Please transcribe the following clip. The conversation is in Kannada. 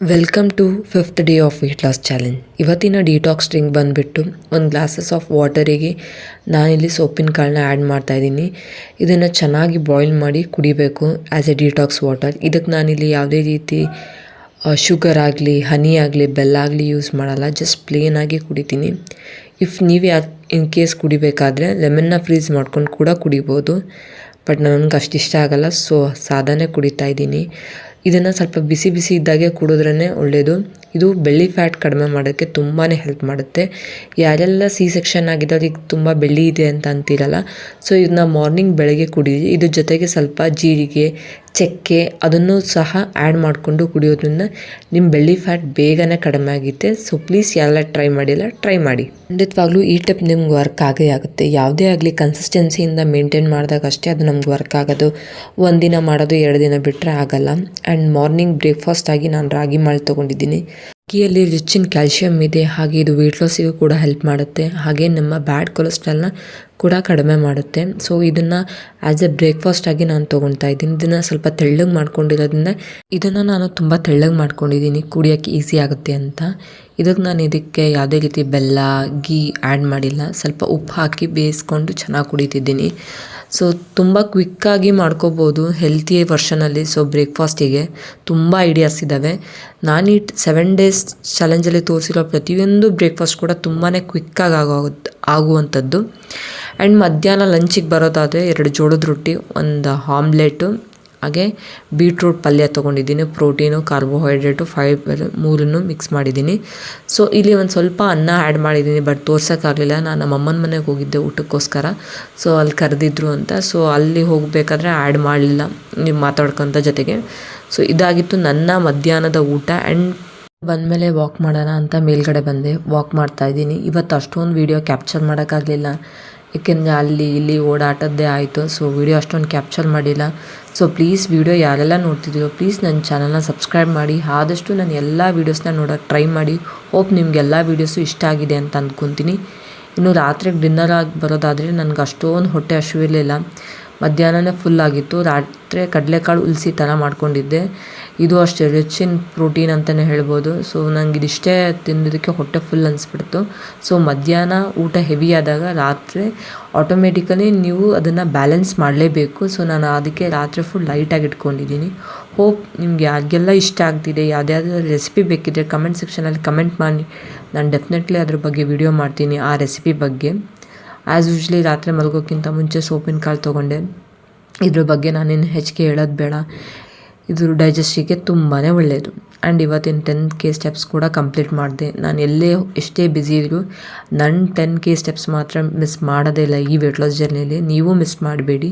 Welcome to fifth day of weight loss challenge ಇವತ್ತಿನ ಡಿಟಾಕ್ಸ್ ಡ್ರಿಂಕ್ ಬಂದುಬಿಟ್ಟು ಒಂದು ಗ್ಲಾಸಸ್ ಆಫ್ ವಾಟರಿಗೆ ನಾನಿಲ್ಲಿ ಸೊಪ್ಪಿನ ಕಾಳನ್ನ ಆ್ಯಡ್ ಮಾಡ್ತಾಯಿದ್ದೀನಿ ಇದನ್ನು ಚೆನ್ನಾಗಿ ಬಾಯ್ಲ್ ಮಾಡಿ ಕುಡಿಬೇಕು ಆ್ಯಸ್ ಎ ಡಿಟಾಕ್ಸ್ ವಾಟರ್ ಇದಕ್ಕೆ ನಾನಿಲ್ಲಿ ಯಾವುದೇ ರೀತಿ ಶುಗರ್ ಆಗಲಿ ಹನಿ ಆಗಲಿ ಬೆಲ್ಲ ಆಗಲಿ ಯೂಸ್ ಮಾಡಲ್ಲ. ಜಸ್ಟ್ ಪ್ಲೇನಾಗಿ ಕುಡಿತೀನಿ. ಇಫ್ ನೀವು ಯಾ ಇನ್ ಕೇಸ್ ಕುಡಿಬೇಕಾದ್ರೆ ಲೆಮನ್ನ ಫ್ರೀಜ್ ಮಾಡ್ಕೊಂಡು ಕೂಡ ಕುಡಿಬೋದು. ಬಟ್ ನನಗೆ ಅಷ್ಟಿಷ್ಟ ಆಗಲ್ಲ ಸೊ ಸಾದಾನೆ ಕುಡಿತಾ ಇದ್ದೀನಿ. ಇದನ್ನು ಸ್ವಲ್ಪ ಬಿಸಿ ಬಿಸಿ ಇದ್ದಾಗೆ ಕುಡಿದ್ರೇ ಒಳ್ಳೆಯದು ಇದು ಬೆಳ್ಳಿ ಫ್ಯಾಟ್ ಕಡಿಮೆ ಮಾಡೋಕ್ಕೆ ತುಂಬಾ ಹೆಲ್ಪ್ ಮಾಡುತ್ತೆ. ಯಾರೆಲ್ಲ ಸಿ ಸೆಕ್ಷನ್ ಆಗಿದೆ ಅವ್ರಿಗೆ ತುಂಬ ಬೆಳ್ಳಿ ಇದೆ ಅಂತ ಅಂತೀರಲ್ಲ ಸೊ ಇದನ್ನ ಮಾರ್ನಿಂಗ್ ಬೆಳಗ್ಗೆ ಕುಡೀರಿ ಇದ್ರ ಜೊತೆಗೆ ಸ್ವಲ್ಪ ಜೀರಿಗೆ ಚಕ್ಕೆ ಅದನ್ನು ಸಹ ಆ್ಯಡ್ ಮಾಡಿಕೊಂಡು ಕುಡಿಯೋದ್ರಿಂದ ನಿಮ್ಮ ಬೆಳ್ಳಿ ಫ್ಯಾಟ್ ಬೇಗನೆ ಕಡಿಮೆ ಆಗುತ್ತೆ. ಸೊ ಪ್ಲೀಸ್ ಯಾರೆಲ್ಲ ಟ್ರೈ ಮಾಡಿಲ್ಲ ಟ್ರೈ ಮಾಡಿ. ಖಂಡಿತವಾಗ್ಲೂ ಈ ಟಿಪ್ ನಿಮ್ಗೆ ವರ್ಕ್ ಆಗೇ ಆಗುತ್ತೆ. ಯಾವುದೇ ಆಗಲಿ ಕನ್ಸಿಸ್ಟೆನ್ಸಿಯಿಂದ ಮೇಂಟೈನ್ ಮಾಡಿದಾಗ ಅಷ್ಟೇ ಅದು ನಮ್ಗೆ ವರ್ಕ್ ಆಗೋದು. ಒಂದಿನ ಮಾಡೋದು, ಎರಡು ದಿನ ಬಿಟ್ಟರೆ ಆಗಲ್ಲ. ಆ್ಯಂಡ್ ಮಾರ್ನಿಂಗ್ ಬ್ರೇಕ್ಫಾಸ್ಟ್ ಆಗಿ ನಾನು ರಾಗಿ ಮಾಡಿ ತೊಗೊಂಡಿದ್ದೀನಿ. ಅಕ್ಕಿಯಲ್ಲಿ ರಿಚ್ ಇನ್ ಕ್ಯಾಲ್ಶಿಯಮ್ ಇದೆ, ಹಾಗೆ ಇದು ವೆಯ್ಟ್ ಲಾಸಿಗೂ ಕೂಡ ಹೆಲ್ಪ್ ಮಾಡುತ್ತೆ. ಹಾಗೆ ನಮ್ಮ ಬ್ಯಾಡ್ ಕೊಲೆಸ್ಟ್ರಾಲ್ನ ಕೂಡ ಕಡಿಮೆ ಮಾಡುತ್ತೆ. ಸೊ ಇದನ್ನು ಆ್ಯಸ್ ಎ ಬ್ರೇಕ್ಫಾಸ್ಟ್ ಆಗಿ ನಾನು ತೊಗೊಳ್ತಾ ಇದ್ದೀನಿ. ಇದನ್ನು ಸ್ವಲ್ಪ ತೆಳ್ಳಗೆ ಮಾಡ್ಕೊಂಡಿರೋದ್ರಿಂದ ಇದನ್ನು ನಾನು ತುಂಬ ತೆಳ್ಳಗೆ ಮಾಡ್ಕೊಂಡಿದ್ದೀನಿ. ಕುಡಿಯೋಕ್ಕೆ ಈಸಿ ಆಗುತ್ತೆ ಅಂತ. ಇದಕ್ಕೆ ನಾನು ಇದಕ್ಕೆ ಯಾವುದೇ ರೀತಿ ಬೆಲ್ಲ ಗೀ ಆ್ಯಡ್ ಮಾಡಿಲ್ಲ. ಸ್ವಲ್ಪ ಉಪ್ಪು ಹಾಕಿ ಬೇಯಿಸ್ಕೊಂಡು ಚೆನ್ನಾಗಿ ಕುಡಿತಿದ್ದೀನಿ. ಸೊ ತುಂಬ ಕ್ವಿಕ್ಕಾಗಿ ಮಾಡ್ಕೋಬೋದು ಹೆಲ್ತಿ ವರ್ಷನಲ್ಲಿ ಸೊ ಬ್ರೇಕ್ಫಾಸ್ಟಿಗೆ ತುಂಬ ಐಡಿಯಾಸ್ ಇದ್ದಾವೆ ನಾನು ಈ ಸೆವೆನ್ ಡೇಸ್ ಚಾಲೆಂಜಲ್ಲಿ ತೋರಿಸಿರೋ ಪ್ರತಿಯೊಂದು ಬ್ರೇಕ್ಫಾಸ್ಟ್ ಕೂಡ ತುಂಬಾ ಕ್ವಿಕ್ಕಾಗಿ ಆಗೋ ಆಗುವಂಥದ್ದು. ಆ್ಯಂಡ್ ಮಧ್ಯಾಹ್ನ ಲಂಚಿಗೆ ಬರೋದಾದರೆ ಎರಡು ಜೋಳದ ರೊಟ್ಟಿ, ಒಂದು ಆಮ್ಲೆಟು ಹಾಗೆ ಬೀಟ್ರೂಟ್ ಪಲ್ಯ ತೊಗೊಂಡಿದ್ದೀನಿ ಪ್ರೋಟೀನು ಕಾರ್ಬೋಹೈಡ್ರೇಟು ಫೈಬರ್ ಮೂರನ್ನು ಮಿಕ್ಸ್ ಮಾಡಿದ್ದೀನಿ. ಸೊ ಇಲ್ಲಿ ಒಂದು ಸ್ವಲ್ಪ ಅನ್ನ ಆ್ಯಡ್ ಮಾಡಿದ್ದೀನಿ ಬಟ್ ತೋರ್ಸೋಕ್ಕಾಗಲಿಲ್ಲ. ನಾನು ನಮ್ಮಮ್ಮನ ಮನೆಗೆ ಹೋಗಿದ್ದೆ ಊಟಕ್ಕೋಸ್ಕರ. ಸೊ ಅಲ್ಲಿ ಕರೆದಿದ್ರು ಅಂತ. ಸೊ ಅಲ್ಲಿ ಹೋಗಬೇಕಾದ್ರೆ ಆ್ಯಡ್ ಮಾಡಲಿಲ್ಲ ನೀವು ಮಾತಾಡ್ಕೊತ ಜೊತೆಗೆ. ಸೊ ಇದಾಗಿತ್ತು ನನ್ನ ಮಧ್ಯಾಹ್ನದ ಊಟ ಆ್ಯಂಡ್ ಬಂದಮೇಲೆ ವಾಕ್ ಮಾಡೋಣ ಅಂತ ಮೇಲ್ಗಡೆ ಬಂದೆ. ವಾಕ್ ಮಾಡ್ತಾ ಇದ್ದೀನಿ. ಇವತ್ತು ಅಷ್ಟೊಂದು ವೀಡಿಯೋ ಕ್ಯಾಪ್ಚರ್ ಮಾಡೋಕ್ಕಾಗಲಿಲ್ಲ. ಏಕೆಂದರೆ ಅಲ್ಲಿ ಇಲ್ಲಿ ಓಡಾಟದ್ದೇ ಆಯಿತು. ಸೊ ವೀಡಿಯೋ ಅಷ್ಟೊಂದು ಕ್ಯಾಪ್ಚರ್ ಮಾಡಿಲ್ಲ. ಸೊ ಪ್ಲೀಸ್ ವೀಡಿಯೋ ಯಾರೆಲ್ಲ ನೋಡ್ತಿದ್ದೀರೋ ಪ್ಲೀಸ್ ನನ್ನ ಚಾನಲ್ನ ಸಬ್ಸ್ಕ್ರೈಬ್ ಮಾಡಿ. ಆದಷ್ಟು ನಾನು ಎಲ್ಲ ವೀಡಿಯೋಸ್ನ ನೋಡೋಕ್ಕೆ ಟ್ರೈ ಮಾಡಿ. ಹೋಪ್ ನಿಮಗೆಲ್ಲ ವೀಡಿಯೋಸು ಇಷ್ಟ ಆಗಿದೆ ಅಂತ ಅಂದ್ಕೊತೀನಿ ಇನ್ನು ರಾತ್ರಿಗೆ ಡಿನ್ನರ್ ಆಗಿ ಬರೋದಾದರೆ ನನಗೆ ಅಷ್ಟೊಂದು ಹೊಟ್ಟೆ ಹಸಿವಿರಲಿಲ್ಲ. ಮಧ್ಯಾಹ್ನನೇ ಫುಲ್ ಆಗಿತ್ತು. ರಾತ್ರಿ ಕಡಲೆಕಾಳು ಉಲ್ಸಿ ಥರ ಮಾಡ್ಕೊಂಡಿದ್ದೆ. ಇದು ಅಷ್ಟೇ ರಿಚ್ ಇನ್ ಪ್ರೋಟೀನ್ ಅಂತಲೇ ಹೇಳ್ಬೋದು. ಸೊ ನಂಗೆ ಇದಿಷ್ಟೇ ತಿನ್ನೋದಕ್ಕೆ ಹೊಟ್ಟೆ ಫುಲ್ ಅನಿಸ್ಬಿಡ್ತು. ಸೊ ಮಧ್ಯಾಹ್ನ ಊಟ ಹೆವಿ ಆದಾಗ ರಾತ್ರಿ ಆಟೋಮೆಟಿಕಲಿ ನೀವು ಅದನ್ನು ಬ್ಯಾಲೆನ್ಸ್ ಮಾಡಲೇಬೇಕು. ಸೊ ನಾನು ಅದಕ್ಕೆ ರಾತ್ರಿ ಫುಲ್ ಲೈಟಾಗಿ ಇಟ್ಕೊಂಡಿದ್ದೀನಿ. ಹೋಪ್ ನಿಮ್ಗೆ ಯಾರಿಗೆಲ್ಲ ಇಷ್ಟ ಆಗ್ತಿದೆ ಯಾವುದ್ಯಾವ್ದು ರೆಸಿಪಿ ಬೇಕಿದ್ದರೆ ಕಮೆಂಟ್ ಸೆಕ್ಷನಲ್ಲಿ ಕಮೆಂಟ್ ಮಾಡಿ. ನಾನು ಡೆಫಿನೆಟ್ಲಿ ಅದ್ರ ಬಗ್ಗೆ ವಿಡಿಯೋ ಮಾಡ್ತೀನಿ ಆ ರೆಸಿಪಿ ಬಗ್ಗೆ. ಆ್ಯಸ್ ಯೂಶ್ವಲಿ ರಾತ್ರಿ ಮಲಗೋಕ್ಕಿಂತ ಮುಂಚೆ ಸೋಪಿನ ಕಾಳು ತೊಗೊಂಡೆ. ಇದ್ರ ಬಗ್ಗೆ ನಾನೇನು ಹೆಚ್ಚಿಗೆ ಹೇಳೋದು ಬೇಡ. ಇದು ಡೈಜೆಸ್ಟಿಗೆ ತುಂಬಾ ಒಳ್ಳೆಯದು ಆ್ಯಂಡ್ ಇವತ್ತಿನ ಟೆನ್ ಕೆ ಸ್ಟೆಪ್ಸ್ ಕೂಡ ಕಂಪ್ಲೀಟ್ ಮಾಡಿದೆ. ನಾನು ಎಲ್ಲೇ ಎಷ್ಟೇ ಬ್ಯುಸಿ ಇದ್ರು ನನ್ನ ಟೆನ್ ಕೆ ಸ್ಟೆಪ್ಸ್ ಮಾತ್ರ ಮಿಸ್ ಮಾಡೋದೇ ಇಲ್ಲ ಈ ವೆಯ್ಟ್ ಲಾಸ್ ಜರ್ನಿಯಲ್ಲಿ ನೀವು ಮಿಸ್ ಮಾಡಬೇಡಿ.